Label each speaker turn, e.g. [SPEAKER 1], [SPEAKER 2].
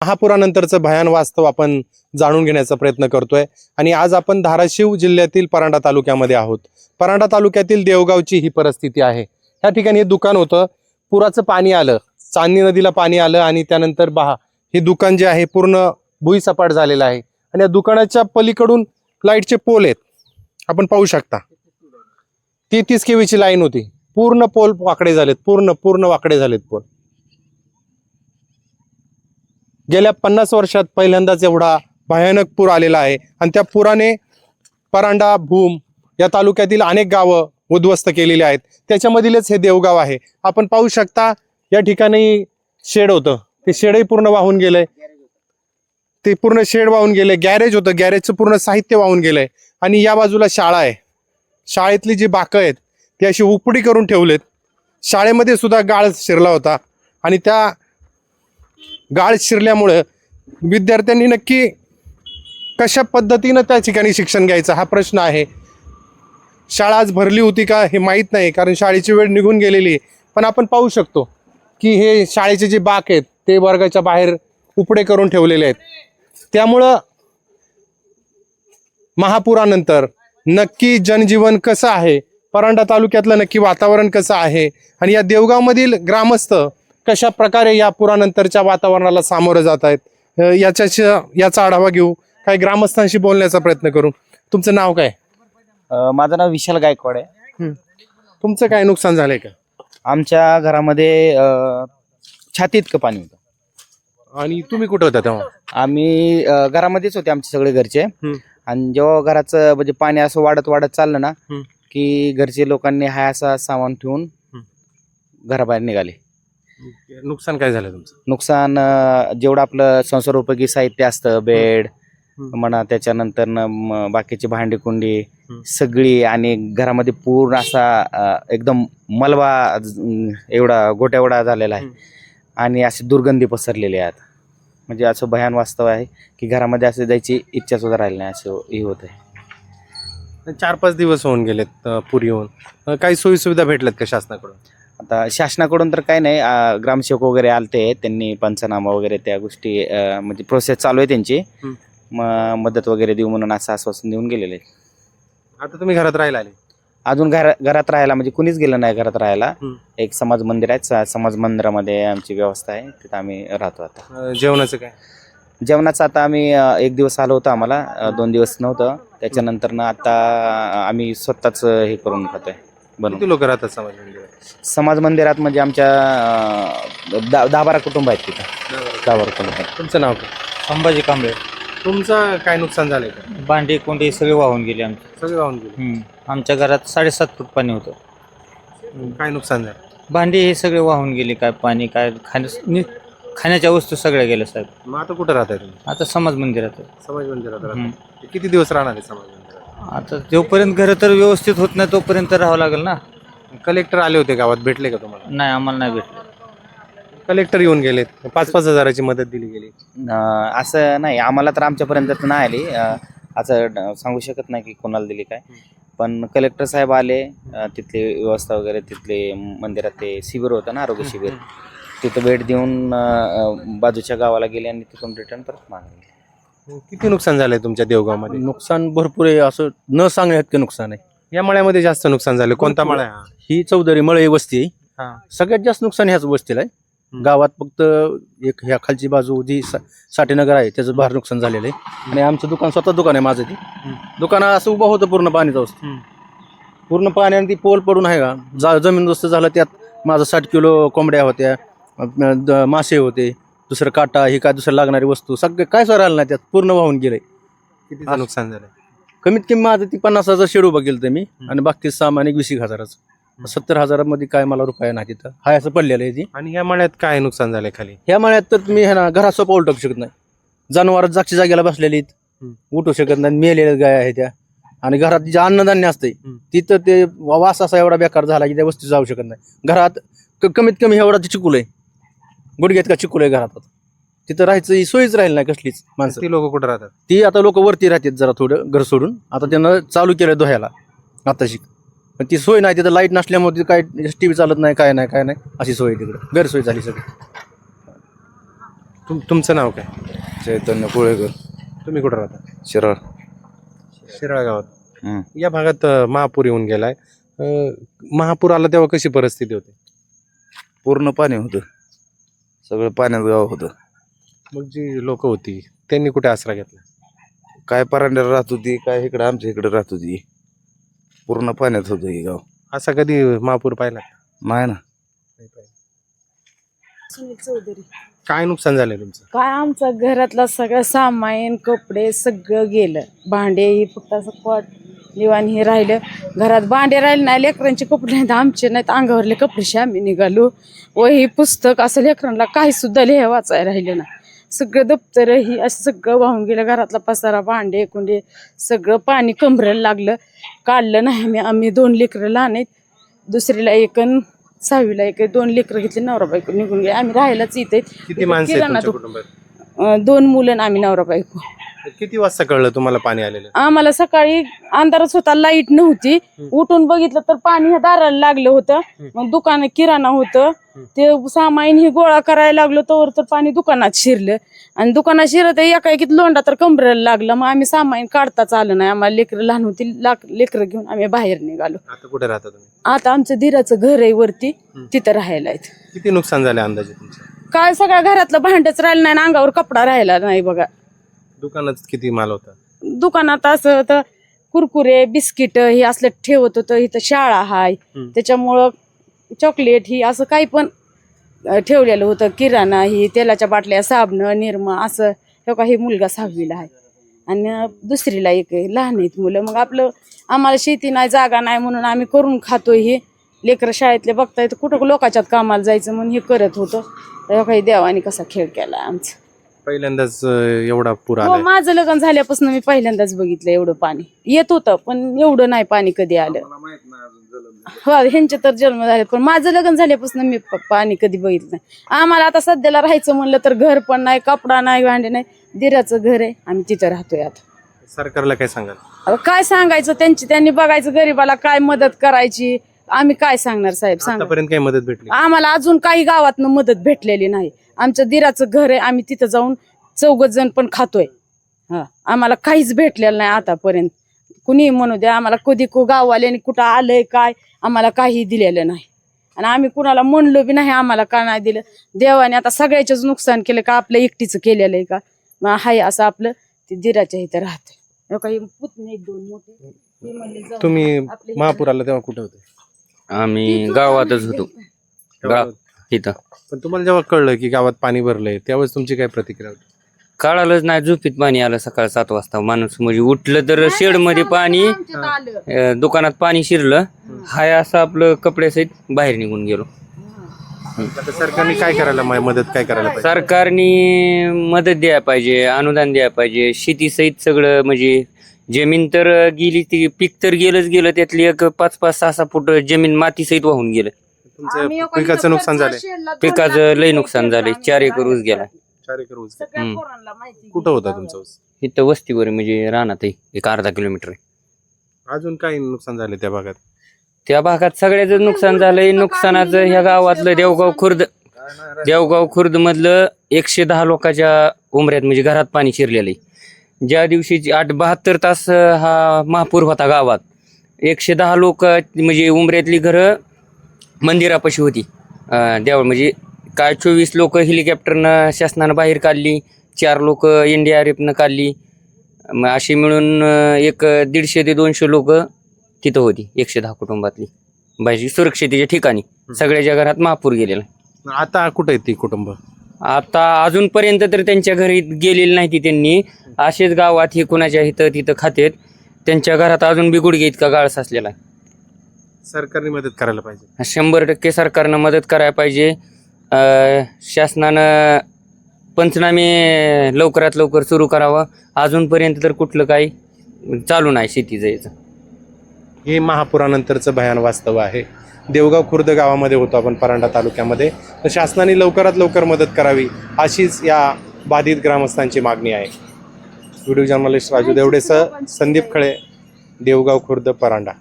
[SPEAKER 1] महापुरानंतरचं भयान वास्तव आपण जाणून घेण्याचा प्रयत्न करतोय. आणि आज आपण धाराशिव जिल्ह्यातील परांडा तालुक्यामध्ये आहोत. परांडा तालुक्यातील देवगावची ही परिस्थिती आहे. त्या ठिकाणी हे दुकान होतं. पुराचं पाणी आलं. चांदणी नदीला पाणी आलं आणि त्यानंतर बहा हे दुकान जे आहे पूर्ण भुईसपाट झालेलं आहे. आणि या दुकानाच्या पलीकडून लाईटचे पोल आहेत. आपण पाहू शकता. तेहतीस केवीची लाईन होती. पूर्ण पोल वाकडे झालेत. पूर्ण पूर्ण वाकडे झालेत पोल. गेल्या पन्नास वर्षात पहिल्यांदाच एवढा भयानक पूर आलेला आहे. आणि त्या पुराने परांडा भूम या तालुक्यातील अनेक गावं उद्ध्वस्त केलेली आहेत. त्याच्यामधीलच हे देवगाव आहे. आपण पाहू शकता या ठिकाणी शेड होतं. ते शेडही पूर्ण वाहून गेलंय. ते पूर्ण शेड वाहून गेले गॅरेज होतं. गॅरेजचं पूर्ण साहित्य वाहून गेलंय. आणि या बाजूला शाळा आहे. शाळेतली जी बाकं आहेत ती अशी उपडी करून ठेवलेत. शाळेमध्ये सुद्धा गाळ शिरला होता. आणि त्या गाळ शिरल्यामुळं विद्यार्थ्यांनी नक्की कशा पद्धतीनं त्या ठिकाणी शिक्षण घ्यायचं हा प्रश्न आहे. शाळा आज भरली होती का हे माहीत नाही कारण शाळेची वेळ निघून गेलेली आहे. पण आपण पाहू शकतो की हे शाळेचे जे बाक आहेत ते वर्गाच्या बाहेर उपडे करून ठेवलेले आहेत. त्यामुळं महापुरानंतर नक्की जनजीवन कसं आहे परांडा तालुक्यातलं नक्की वातावरण कसं आहे आणि या देवगावमधील ग्रामस्थ कशा प्रकारे या पुरानंतरच्या वातावरणाला सामोरं जात आहेत? याच्याशी याचा आढावा घेऊ. काही ग्रामस्थांशी बोलण्याचा प्रयत्न करू. तुमचं नाव काय?
[SPEAKER 2] माझं नाव विशाल गायकवाड आहे.
[SPEAKER 1] तुमचं काय नुकसान झालंय का?
[SPEAKER 2] आमच्या घरामध्ये अ, छाती इतकं पाणी होतं.
[SPEAKER 1] आणि तुम्ही कुठं होता तेव्हा?
[SPEAKER 2] आम्ही घरामध्येच होते आमचे सगळे घरचे. आणि जेव्हा घराचं म्हणजे पाणी असं वाढत वाढत चाललं ना. की घरचे लोकांनी हा असा सामान ठेवून घराबाहेर निघाले.
[SPEAKER 1] नुकसान काय झालं तुमचं?
[SPEAKER 2] नुकसान अ, जेवढं आपलं संसारोपयोगी साहित्य असतं बेड
[SPEAKER 1] हम्म.
[SPEAKER 2] म्हणा त्याच्यानंतर न म- बाकीची भांडी कुंडी
[SPEAKER 1] हम्म.
[SPEAKER 2] सगळी आणि घरामध्ये पूर्ण असा अ, एकदम मलबा अं, एवढा गोट्या एवढा झालेला आहे. आणि असे दुर्गंधी पसरलेले आहेत. म्हणजे असं भयान वास्तव आहे की घरामध्ये असं जायची इच्छा सुद्धा राहिली नाही असं हे होत आहे.
[SPEAKER 1] चार पाच दिवस होऊन गेलेत अ, पूर येऊन. अ, काही सोयी सुविधा भेटल्यात का शासनाकडून?
[SPEAKER 2] आता शासनाकडून तर काही नाही ग्रामसेवक वगैरे आलते त्यांनी पंचनामा वगैरे त्या गोष्टी अं, म्हणजे प्रोसेस चालू आहे त्यांची.
[SPEAKER 1] हम्म.
[SPEAKER 2] म- मदत वगैरे देऊ म्हणून असं आश्वासन देऊन गेलेले.
[SPEAKER 1] आता तुम्ही घरात राहायला आले?
[SPEAKER 2] अजून घर घरात राहायला म्हणजे कुणीच गेलं नाही घरात राहायला.
[SPEAKER 1] हम्म.
[SPEAKER 2] एक समाज मंदिर आहे स- समाज मंदिरामध्ये आमची व्यवस्था आहे तिथं आम्ही राहतो आता.
[SPEAKER 1] अ, जेवणाचं काय?
[SPEAKER 2] जेवणाचं आता आम्ही अं, एक दिवस आलो होतो आम्हाला अं, दोन दिवस नव्हतं. त्याच्यानंतर ना आता आम्ही स्वतःच हे करून खातोय. बनवून
[SPEAKER 1] लोक राहतात समाज मंदिरात?
[SPEAKER 2] समाज मंदिरात म्हणजे आमच्या अं, दहा दहा बारा कुटुंब आहेत तिथं. दहा बारा कुटुंब. आहेत
[SPEAKER 1] तुमचं नाव काय?
[SPEAKER 3] संभाजी कांबळे.
[SPEAKER 1] तुमचं काय नुकसान झालंय का?
[SPEAKER 3] भांडी कोंडी सगळे वाहून गेले आमचे.
[SPEAKER 1] सगळे वाहून गेले.
[SPEAKER 3] हम्म. आमच्या घरात साडेसात फूट पाणी होतं.
[SPEAKER 1] काय नुकसान झालं?
[SPEAKER 3] भांडी हे सगळे वाहून गेले काय पाणी काय खाण्या नि- खाण्याच्या वस्तू सगळ्या गेल्या साहेब.
[SPEAKER 1] मग आता कुठं राहताय तुम्ही?
[SPEAKER 3] आता समाज मंदिरात आहे.
[SPEAKER 1] समाज मंदिरात
[SPEAKER 3] हम्म.
[SPEAKER 1] किती दिवस राहणार आहे समाज मंदिरात?
[SPEAKER 3] आता जोपर्यंत घर तर व्यवस्थित होत नाही तोपर्यंत राहावं लागेल ना.
[SPEAKER 1] कलेक्टर आले होते गावात भेटले का तुम्हाला?
[SPEAKER 3] नाही आम्हाला नाही भेटलं.
[SPEAKER 1] कलेक्टर येऊन गेलेत पाच पाच हजाराची मदत दिली गेली.
[SPEAKER 2] अं, असं नाही आम्हाला तर आमच्यापर्यंत तर नाही आली. अं, असं ड- सांगू शकत नाही की कोणाला दिली काय. पण कलेक्टर साहेब आले अं, तिथली व्यवस्था वगैरे तिथले मंदिरात ते शिबिर होतं ना आरोग्य शिबिर. तिथं भेट देऊन अं, बाजूच्या गावाला गेले आणि तिथून रिटर्न परत मागले
[SPEAKER 1] किती नुकसान झालंय तुमच्या देवगावमध्ये?
[SPEAKER 4] नुकसान भरपूर आहे असं न सांगण्यात नुकसान आहे.
[SPEAKER 1] या मळ्यामध्ये जास्त नुकसान झालं कोणता मळा आहे? हा?
[SPEAKER 4] ही चौधरी मळे वस्ती आहे.
[SPEAKER 1] हा.
[SPEAKER 4] सगळ्यात जास्त नुकसान ह्याच वस्तीला आहे.
[SPEAKER 1] हम्म.
[SPEAKER 4] गावात फक्त एक ह्या खालची बाजू जी सा- साठेनगर आहे त्याचं भार नुकसान झालेलं आहे. आणि आमचं दुकान स्वतः दुकान आहे माझं ती. दुकान असं उभं होतं पूर्ण पाणीचं अवस्था.
[SPEAKER 1] हम्म.
[SPEAKER 4] पूर्ण पाण्याने ती पोल पडून आहे का? जा जमीन दोस्त झालं त्यात माझं साठ किलो कोंबड्या होत्या अं, द- मासे होते. दुसरं काटा ही काय दुसरं लागणारी वस्तू सगळे काय सर राहिलं नाही त्यात? पूर्ण वाहून गेले.
[SPEAKER 1] किती नुकसान झालं?
[SPEAKER 4] कमीत कमी माझं ती पन्नास हजार शेड उभं केलं मी आणि बाकी सामान एक वीस एक हजाराचं. सत्तर हजारामध्ये काय मला रुपया नाही तिथं. हाय असं पडलेलं आहे ती.
[SPEAKER 1] आणि या मळ्यात काय नुकसान झालंय खाली?
[SPEAKER 4] ह्या मळ्यात तर तुम्ही हे ना घरात सोपा टाकू शकत नाही. जनावर जागच्या जागेला बसलेली आहेत.
[SPEAKER 1] हम्म.
[SPEAKER 4] उठू शकत नाही. मेलेल्या गाय आहे त्या. आणि घरात जे अन्नधान्य असते
[SPEAKER 1] हम्म.
[SPEAKER 4] तिथं ते वास असा एवढा बेकार झाला की त्या वस्तू जाऊ शकत नाही. घरात क- कमीत कमी एवढा चिकूल आहे. गुडघ्यात का चिकूल आहे घरात आता. तिथं राहायचं ही सोयीच राहील नाही कसलीच माणसं.
[SPEAKER 1] ती लोक कुठं राहतात?
[SPEAKER 4] ती आता लोक वरती राहतात जरा थोडं घर सोडून. आता त्यानं चालू केलं दोह्याला आताशी. पण ती सोय नाही तिथं लाइट नसल्यामुळे काय टी व्ही चालत नाही काय नाही काय नाही. अशी सोय आहे तिकडं. गैरसोय झाली सगळी.
[SPEAKER 1] तुम तुमचं नाव काय?
[SPEAKER 5] चैतन्य कोळेकर.
[SPEAKER 1] तुम्ही कुठं राहता?
[SPEAKER 5] शिराळ.
[SPEAKER 1] शिराळा गावात.
[SPEAKER 5] हम्म.
[SPEAKER 1] या भागात अं, महापूर येऊन गेलाय. अं, महापूर आला तेव्हा कशी परिस्थिती होती?
[SPEAKER 5] पूर्ण पाणी होतं. सगळं पाण्यात गाव होतं.
[SPEAKER 1] मग जी लोक होती त्यांनी कुठे आसरा घेतला?
[SPEAKER 5] काय परांड्याला राहत होती काय इकडं आमच्या इकडे राहत होती. पूर्ण पाण्यात होतं हे गाव.
[SPEAKER 1] असा कधी महापूर पाहिला?
[SPEAKER 5] नाही ना.
[SPEAKER 6] सुनील चौधरी
[SPEAKER 1] काय नुकसान झालंय तुमचं?
[SPEAKER 6] काय आमचं घरातलं सगळं सामान कपडे सगळं गेलं. भांडे ही फक्त असं दिवाण हे राहिलं. घरात भांडे राहिले नाही लेकरांचे कपडे नाहीत आमचे नाहीत अंगावरले कपडेशी आम्ही निघालो. वही पुस्तक असं लेकरांना काही सुद्धा लिहा वाचायला राहिलं ना सगळं दप्तर ही असं सगळं वाहून गेलं घरातला पसारा भांडे कुंडे सगळं पाणी कमरेला लागलं. काढलं नाही आम्ही आम्ही दोन लेकरं लहान आहेत. दुसरीला एक सहावीला एक. दोन लेकरं घेतले नवरा बायको निघून गेले. आम्ही राहायलाच इथे
[SPEAKER 1] किती माणसं
[SPEAKER 6] अं, दोन मुलं आणि आम्ही नवरा बायको.
[SPEAKER 1] किती वाजता कळलं तुम्हाला पाणी आलेलं?
[SPEAKER 6] आम्हाला सकाळी अंधारच होता लाइट नव्हती. उठून बघितलं तर पाणी ह्या दाराला लागलं होतं. मग दुकान किराणा होतं. ते सामाईन हे गोळा करायला लागलो तोवर तर पाणी दुकानात शिरलं. आणि दुकानात शिरत एका लोंडा तर कमरेला लागला. मग आम्ही सामाईन काढताच आलं नाही. आम्हाला लेकरं लहान होती लाक- लेकरं घेऊन आम्ही बाहेर निघालो.
[SPEAKER 1] आता कुठे राहता तुम्ही?
[SPEAKER 6] आता आमचं धीराचं घर आहे वरती. तिथं राहायला आहेत.
[SPEAKER 1] किती नुकसान झाले अंदाजे तुमचं?
[SPEAKER 6] काय सगळ्या घरातलं भांडच राहिलं नाही आणि अंगावर कपडा राहिला नाही बघा.
[SPEAKER 1] दुकानात किती माल होता?
[SPEAKER 6] दुकानात असं तर कुरकुरे बिस्किट हे असलं ठेवत होतं इथं शाळा हाय.
[SPEAKER 1] हम्म.
[SPEAKER 6] त्याच्यामुळं चॉकलेट ही असं काही पण अं, ठेवलेलं होतं. किराणा ही तेलाच्या बाटल्या साबणं निरमा असं हे काही मुलगा सहावीला आहे. आणि अं, दुसरीला एक आहे लहान आहेत मुलं. मग आपलं आम्हाला शेती नाही जागा नाही म्हणून आम्ही करून खातोय हे. लेकरं शाळेतले बघताय तर कुठं लोकाच्यात कामाला जायचं म्हणून हे करत होतं. तर काही देवाने कसा खेळ केला आमचा.
[SPEAKER 1] पहिल्यांदाच अं, एवढा पूर
[SPEAKER 6] हो
[SPEAKER 1] आलाय.
[SPEAKER 6] माझं लग्न झाल्यापासून मी पहिल्यांदाच बघितलं एवढं पाणी. येत होतं पण एवढं नाही पाणी कधी आलं. हो ह्यांचे तर जन्म झाले पण माझं लग्न झाल्यापासून मी प- पाणी कधी बघितलं नाही. आम्हाला आता सध्याला राहायचं म्हणलं तर घर पण नाही कपडा नाही भांडे नाही. दिराचं घर आहे आम्ही तिथं राहतोय आता.
[SPEAKER 1] सरकारला काय सांगाल?
[SPEAKER 6] आता काय सांगायचं त्यांची त्यांनी बघायचं गरीबाला काय मदत करायची आम्ही काय सांगणार साहेब? सांगा.
[SPEAKER 1] आतापर्यंत काही मदत भेटली?
[SPEAKER 6] आम्हाला अजून काही गावातनं मदत भेटलेली नाही. आमच्या दिराचं घर आहे आम्ही तिथं जाऊन चौघ जण पण खातोय. हा आम्हाला काहीच भेटलेलं नाही आतापर्यंत. कुणी म्हणू द्या आम्हाला कधी को गाववाल्याने कुठं आलंय काय आम्हाला काही दिलेलं नाही. आणि आम्ही कुणाला म्हणलो बी नाही आम्हाला का नाही दिलं. देवाने आता सगळ्याचंच नुकसान केलं का? आपलं एकटीचं केलेलं आहे का? मग हाय असं आपलं ते दिराच्या इथं राहतंय. काही पुतणे आहेत दोन मोठे. ते म्हणले जाऊ
[SPEAKER 1] तुम्ही महापूर आला तेव्हा कुठे होते?
[SPEAKER 3] आम्ही गावातच होतो. गाव तिथं
[SPEAKER 1] पण तुम्हाला जेव्हा कळलं की गावात पाणी भरलंय त्यावेळेस तुमची काय प्रतिक्रिया होती?
[SPEAKER 3] कळालंच नाही झोपीत पाणी आलं सकाळ सात वाजता. माणूस म्हणजे उठलं तर शेडमध्ये पाणी. अं, दुकानात पाणी शिरलं. हाय असं आपलं कपड्यासहित बाहेर निघून गेलो.
[SPEAKER 1] आता सरकारने काय करायला मा- मदत काय करायला पाहिजे?
[SPEAKER 3] सरकारने मदत द्यायला पाहिजे अनुदान द्यायला पाहिजे. शेतीसहित सगळं म्हणजे जमीन तर गेली ती पीक तर गेलंच गेलं त्यातली एक पाच पाच सहा सहा फूट जमीन मातीसहित वाहून गेलं
[SPEAKER 1] तुमचं
[SPEAKER 6] एका
[SPEAKER 1] पिकाचं नुकसान झालंय
[SPEAKER 6] दोन
[SPEAKER 3] पिकाचं
[SPEAKER 6] लाख
[SPEAKER 3] लय नुकसान झालंय. चार एकर
[SPEAKER 6] झाला.
[SPEAKER 3] ऊस गेला.
[SPEAKER 1] चार एकर ऊस
[SPEAKER 6] सगळ्या
[SPEAKER 3] हम्म.
[SPEAKER 6] पोरांना माहिती
[SPEAKER 1] कुठं होता तुमचा ऊस
[SPEAKER 3] इथं वस्तीवर म्हणजे रानात आहे एक अर्धा किलोमीटर आहे.
[SPEAKER 1] अजून काय नुकसान झाले त्या भागात
[SPEAKER 3] त्या भागात सगळ्याच नुकसान झालंय नुकसानाचं ह्या गावातलं देवगाव खुर्द देवगाव खुर्द मधलं एकशे दहा लोकांच्या उमऱ्यात म्हणजे घरात पाणी शिरलेलं आहे ज्या दिवशी आठ बहात्तर तास हा महापूर होता गावात एकशे दहा लोक म्हणजे उमऱ्यातली घरं मंदिरापाशी होती. अं, देव म्हणजे काय चोवीस लोक हेलिकॉप्टरनं शासनानं बाहेर काढली चार लोक एन डी आर एफनं काढली मग अशी मिळून एक दीडशे ते दोनशे लोक तिथं होती एकशे दहा कुटुंबातली. बाहेरची सुरक्षितेच्या ठिकाणी सगळ्याच्या घरात महापूर गेलेला.
[SPEAKER 1] आता कुठे ती कुटुंब?
[SPEAKER 3] आता अजूनपर्यंत तर त्यांच्या घरी गेलेली नाही ती त्यांनी. असेच गावात हे कुणाच्या इथं तिथं खातेत. त्यांच्या घरात अजून बी गुडघे इतका गाळ साचलेला आहे.
[SPEAKER 1] सरकारने मदत करायला पाहिजे.
[SPEAKER 3] शंभर टक्के सरकारनं मदत करायला पाहिजे. अं, शासनानं पंचनामे लवकरात लवकर सुरू करावं. अजूनपर्यंत तर कुठलं काही चालू नाही शेतीचं याचं.
[SPEAKER 1] हे महापुरानंतरचं भयान वास्तव आहे. देवगाव खुर्द गावामध्ये होतो आपण परांडा तालुक्यामध्ये. तर शासनाने लवकरात लवकर मदत करावी अशीच या बाधित ग्रामस्थांची मागणी आहे. व्हिडिओ जर्नलिस्ट राजू देवडेसह संदीप खळे देवगाव खुर्द परांडा.